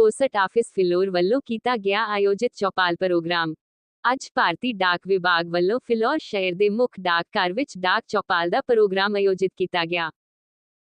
Post office Phillaur ਵੱਲੋਂ ਕੀਤਾ ਗਿਆ ਆਯੋਜਿਤ ਚੌਪਾਲ ਪ੍ਰੋਗਰਾਮ। ਅੱਜ ਭਾਰਤੀ ਡਾਕ ਵਿਭਾਗ ਵੱਲੋਂ ਫਿਲੌਰ ਸ਼ਹਿਰ ਦੇ ਮੁੱਖ ਡਾਕ ਵਿੱਚ ਡਾਕ ਚੌਪਾਲ ਦਾ ਪ੍ਰੋਗਰਾਮ ਆਯੋਜਿਤ ਕੀਤਾ ਗਿਆ।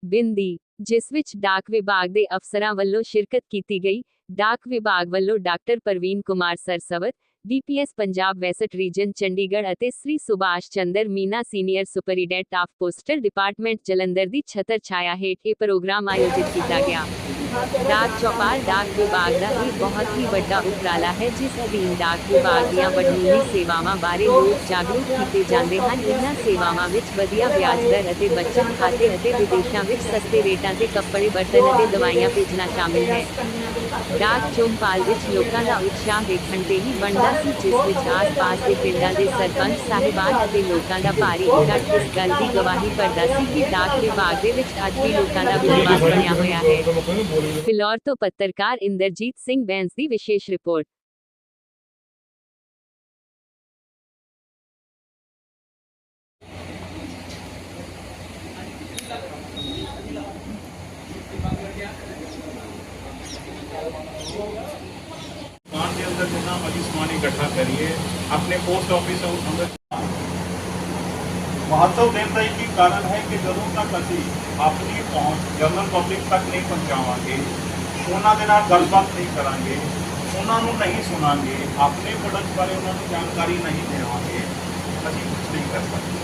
ਬਿੰਦੀ, ਜਿਸ ਵਿੱਚ ਡਾਕ ਵਿਭਾਗ ਦੇ ਅਫਸਰਾਂ ਵੱਲੋਂ ਸ਼ਿਰਕਤ ਕੀਤੀ ਗਈ, ਡਾਕ ਵਿਭਾਗ ਵੱਲੋਂ doctor Praveen Kumar Saraswat, DPS Punjab west region Chandigarh ਅਤੇ Sri Subhash Chander Meena senior superintendent of postal department Jalandhar ਦੀ ਛਤਰ ਛਾਇਆ ਹੇਠ ਇਹ ਪ੍ਰੋਗਰਾਮ ਆਯੋਜਿਤ ਕੀਤਾ ਗਿਆ। ਡਾਕ ਚੌਪਾਲ ਡਾਕ ਵਿਭਾਗ ਦਾ ਇਹ ਬਹੁਤ ਹੀ ਵੱਡਾ ਉਪਰਾਲਾ ਹੈ ਜਿਸ ਅਧੀਨ ਡਾਕ ਵਿਭਾਗ ਦੀਆਂ ਵਡਮੁੱਲੀ ਸੇਵਾਵਾਂ ਬਾਰੇ ਲੋਕ ਜਾਗਰੂਕ ਕੀਤੇ ਜਾਂਦੇ ਹਨ ਇਹਨਾਂ ਸੇਵਾਵਾਂ ਵਿੱਚ ਵਧੀਆ ਵਿਆਜ ਦਰ ਅਤੇ ਬੱਚਤ ਖਾਤੇ ਅਤੇ ਵਿਦੇਸ਼ਾਂ ਵਿੱਚ ਸਸਤੇ ਰੇਟਾਂ ਤੇ ਕੱਪੜੇ ਬਰਤਨ ਅਤੇ ਦਵਾਈਆਂ ਭੇਜਣਾ ਸ਼ਾਮਿਲ ਹੈ ਡਾਕ ਚੌਪਾਲ ਵਿੱਚ ਲੋਕਾਂ ਦਾ ਉਤਸ਼ਾਹ ਦੇਖਣ ਤੇ ਹੀ ਬਣਦਾ ਸੀ, ਜਿਸ ਵਿੱਚ ਆਸ-ਪਾਸ ਦੇ ਪਿੰਡਾਂ ਦੇ ਸਰਪੰਚ, ਸਾਹਿਬਾਨ ਅਤੇ ਲੋਕਾਂ ਦਾ ਭਾਰੀ ਇਕੱਠ ਇਸ ਗੱਲ ਦੀ ਗਵਾਹੀ ਭਰਦਾ ਸੀ ਕਿ ਡਾਕ ਵਿਭਾਗ ਦੇ ਵਿੱਚ ਅੱਜ ਵੀ ਲੋਕਾਂ ਦਾ ਵਿਸ਼ਵਾਸ ਬਣਿਆ ਹੋਇਆ ਹੈ। ਫਿਲੌਰ ਤੋਂ ਪੱਤਰਕਾਰ ਇੰਦਰਜੀਤ ਸਿੰਘ ਬੈਂਸ ਦੀ ਵਿਸ਼ੇਸ਼ ਰਿਪੋਰਟ। ਦੁਕਾਨ ਦੇ ਅੰਦਰ ਜਿੰਨਾ ਮਰਜ਼ੀ ਸਮਾਨ ਇਕੱਠਾ ਕਰੀਏ, ਆਪਣੇ ਪੋਸਟ ਆਫਿਸ ਅੰਦਰ ਮਹੱਤਵ ਦੇਣ ਦਾ ਇੱਕ ਹੀ ਕਾਰਨ ਜਦੋਂ ਤੱਕ ਅਸੀਂ ਆਪਣੀ ਪਹੁੰਚ ਜਨਰਲ ਪਬਲਿਕ ਤੱਕ ਨਹੀਂ ਪਹੁੰਚਾਵਾਂਗੇ, ਉਹਨਾਂ ਦੇ ਨਾਲ ਗੱਲਬਾਤ ਨਹੀਂ ਕਰਾਂਗੇ, ਉਹਨਾਂ ਨੂੰ ਨਹੀਂ ਸੁਣਾਂਗੇ, ਆਪਣੇ ਪ੍ਰੋਡਕਟ ਬਾਰੇ ਉਹਨਾਂ ਨੂੰ ਜਾਣਕਾਰੀ ਨਹੀਂ ਦੇਵਾਂਗੇ, ਅਸੀਂ ਕੁਝ ਨਹੀਂ ਕਰ ਸਕਦੇ।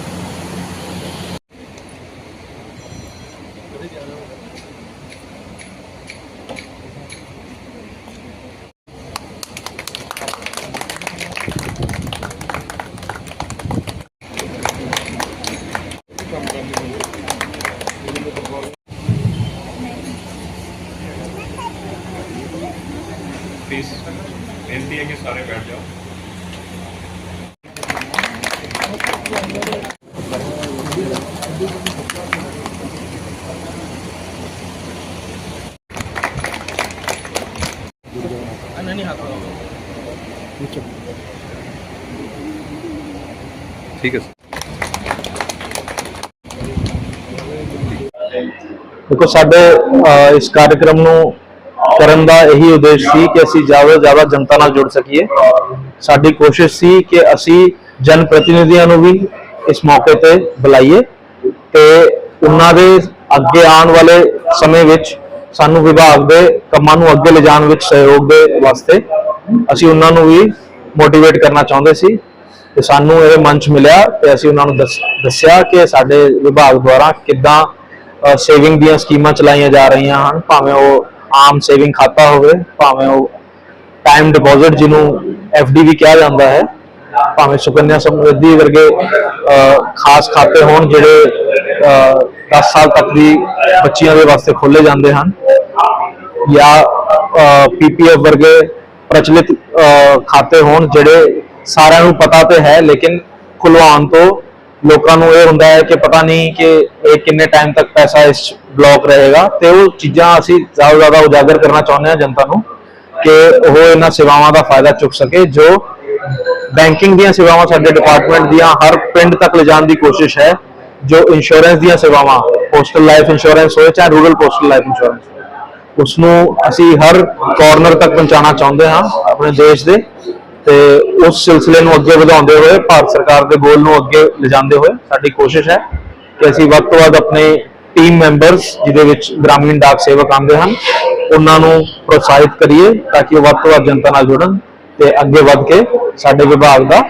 ਬੇਨਤੀ ਹੈ ਕਿ ਸਾਰੇ ਬੈਠ ਜਾਓ। ਠੀਕ ਹੈ ਸਰ। ਦੇਖੋ ਸਾਡੇ ਇਸ ਕਾਰਜਕ੍ਰਮ ਨੂੰ ਕਰਨ ਦਾ ਇਹੀ ਉਦੇਸ਼ ਸੀ ਕਿ ਅਸੀਂ ਜ਼ਿਆਦਾ ਤੋਂ ਜ਼ਿਆਦਾ ਜਨਤਾ ਨਾਲ ਜੁੜ ਸਕੀਏ। ਸਾਡੀ ਕੋਸ਼ਿਸ਼ ਸੀ ਕਿ ਅਸੀਂ ਜਨ ਪ੍ਰਤੀਨਿਧੀਆਂ ਨੂੰ ਵੀ ਇਸ ਮੌਕੇ ਤੇ ਬੁਲਾਈਏ ਤੇ ਉਹਨਾਂ ਦੇ ਅੱਗੇ ਆਉਣ ਵਾਲੇ ਸਮੇਂ ਵਿੱਚ ਸਾਨੂੰ ਵਿਭਾਗ ਦੇ ਕੰਮਾਂ ਨੂੰ ਅੱਗੇ ਲਿਜਾਣ ਵਿੱਚ ਸਹਿਯੋਗ ਦੇ ਵਾਸਤੇ ਅਸੀਂ ਉਹਨਾਂ ਨੂੰ ਵੀ ਮੋਟੀਵੇਟ ਕਰਨਾ ਚਾਹੁੰਦੇ ਸੀ ਤੇ ਸਾਨੂੰ ਇਹ ਮੰਚ ਮਿਲਿਆ ਤੇ ਅਸੀਂ ਉਹਨਾਂ ਨੂੰ ਦੱਸ- ਦੱਸਿਆ ਕਿ ਸਾਡੇ ਵਿਭਾਗ ਦੁਆਰਾ ਕਿੱਦਾਂ ਸੇਵਿੰਗ ਦੀਆਂ ਸਕੀਮਾਂ ਚਲਾਈਆਂ ਜਾ ਰਹੀਆਂ ਹਨ, ਭਾਵੇਂ ਉਹ ਆਮ ਸੇਵਿੰਗ ਖਾਤਾ ਹੋਵੇ ਭਾਵੇਂ ਉਹ ਟਾਈਮ ਡਿਪੋਜ਼ਿਟ ਜਿਹਨੂੰ ਡੀ ਵੀ ਕਿਹਾ ਜਾਂਦਾ ਹੈ ਭਾਵੇਂ ਸੁਕੰਨਿਆ ਸਮਰਿੱਧੀ ਵਰਗੇ ਖਾਸ ਖਾਤੇ ਹੋਣ ਜਿਹੜੇ ਅਹ, 10 ਸਾਲ ਤੱਕ ਦੀ ਬੱਚੀਆਂ ਦੇ ਵਾਸਤੇ ਖੋਲੇ ਜਾਂਦੇ ਹਨ ਜਾਂ ਪੀਪੀਐਫ ਵਰਗੇ ਪ੍ਰਚਲਿਤ ਖਾਤੇ ਹੋਣ ਜਿਹੜੇ ਸਾਰਿਆਂ ਨੂੰ ਪਤਾ ਤੇ ਹੈ ਲੇਕਿਨ ਖੁਲਵਾਉਣ ਤੋਂ ਲੋਕਾਂ ਨੂੰ ਇਹ ਹੁੰਦਾ ਹੈ ਕਿ ਪਤਾ ਨਹੀਂ ਕਿ ਇਹ ਕਿੰਨੇ ਟਾਈਮ ਤੱਕ ਪੈਸਾ ਇਸ ਬਲੌਕ ਰਹੇਗਾ ਤੇ ਉਹ ਚੀਜ਼ਾਂ ਅਸੀਂ ਜ਼ਿਆਦਾ ਤੋਂ ਜ਼ਿਆਦਾ ਉਜਾਗਰ ਕਰਨਾ ਚਾਹੁੰਦੇ ਹਾਂ ਜਨਤਾ ਨੂੰ ਕਿ ਉਹ ਇਹਨਾਂ ਸੇਵਾਵਾਂ ਦਾ ਫਾਇਦਾ ਚੁੱਕ ਸਕੇ, ਜੋ ਬੈਂਕਿੰਗ ਦੀਆਂ ਸੇਵਾਵਾਂ ਸਾਡੇ ਡਿਪਾਰਟਮੈਂਟ ਦੀਆਂ ਹਰ ਪਿੰਡ ਤੱਕ ਲਿਜਾਣ ਦੀ ਕੋਸ਼ਿਸ਼ ਹੈ, ਜੋ ਇੰਸ਼ੋਰੈਂਸ ਦੀਆਂ ਸੇਵਾਵਾਂ ਪੋਸਟਲ ਲਾਈਫ ਇੰਸ਼ੋਰੈਂਸ ਹੋਏ ਚਾਹੇ ਰੂਰਲ ਪੋਸਟਲ ਲਾਈਫ ਇੰਸ਼ੋਰੈਂਸ ਉਸ ਨੂੰ ਅਸੀਂ ਹਰ ਕਾਰਨਰ ਤੱਕ ਪਹੁੰਚਾਉਣਾ ਚਾਹੁੰਦੇ ਹਾਂ ਆਪਣੇ ਦੇਸ਼ ਦੇ। ਤੇ ਉਸ ਸਿਲਸਿਲੇ ਨੂੰ ਅੱਗੇ ਵਧਾਉਂਦੇ ਹੋਏ, ਭਾਰਤ ਸਰਕਾਰ ਦੇ ਗੋਲ ਨੂੰ ਅੱਗੇ ਲਿਜਾਂਦੇ ਹੋਏ ਸਾਡੀ ਕੋਸ਼ਿਸ਼ ਹੈ ਕਿ ਅਸੀਂ ਵੱਧ ਤੋਂ ਵੱਧ ਆਪਣੇ ਟੀਮ ਮੈਂਬਰਸ ਜਿਹਦੇ ਵਿੱਚ ਗ੍ਰਾਮੀਣ ਡਾਕ ਸੇਵਕ ਆਉਂਦੇ ਹਨ, ਉਹਨਾਂ ਨੂੰ ਪ੍ਰੋਤਸਾਹਿਤ ਕਰੀਏ ਤਾਂ ਕਿ ਉਹ ਵੱਧ ਤੋਂ ਵੱਧ ਜਨਤਾ ਨਾਲ ਜੁੜਨ ਤੇ ਅੱਗੇ ਵੱਧ ਕੇ ਸਾਡੇ ਵਿਭਾਗ ਦਾ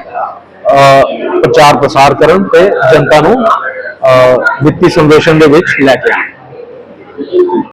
ਪ੍ਰਚਾਰ ਪ੍ਰਸਾਰ ਕਰਨ ਤੇ ਜਨਤਾ ਨੂੰ ਵਿੱਤੀ ਸੰਵੇਸ਼ਨ ਦੇ ਵਿੱਚ ਲੈ ਕੇ ਆਉਣ।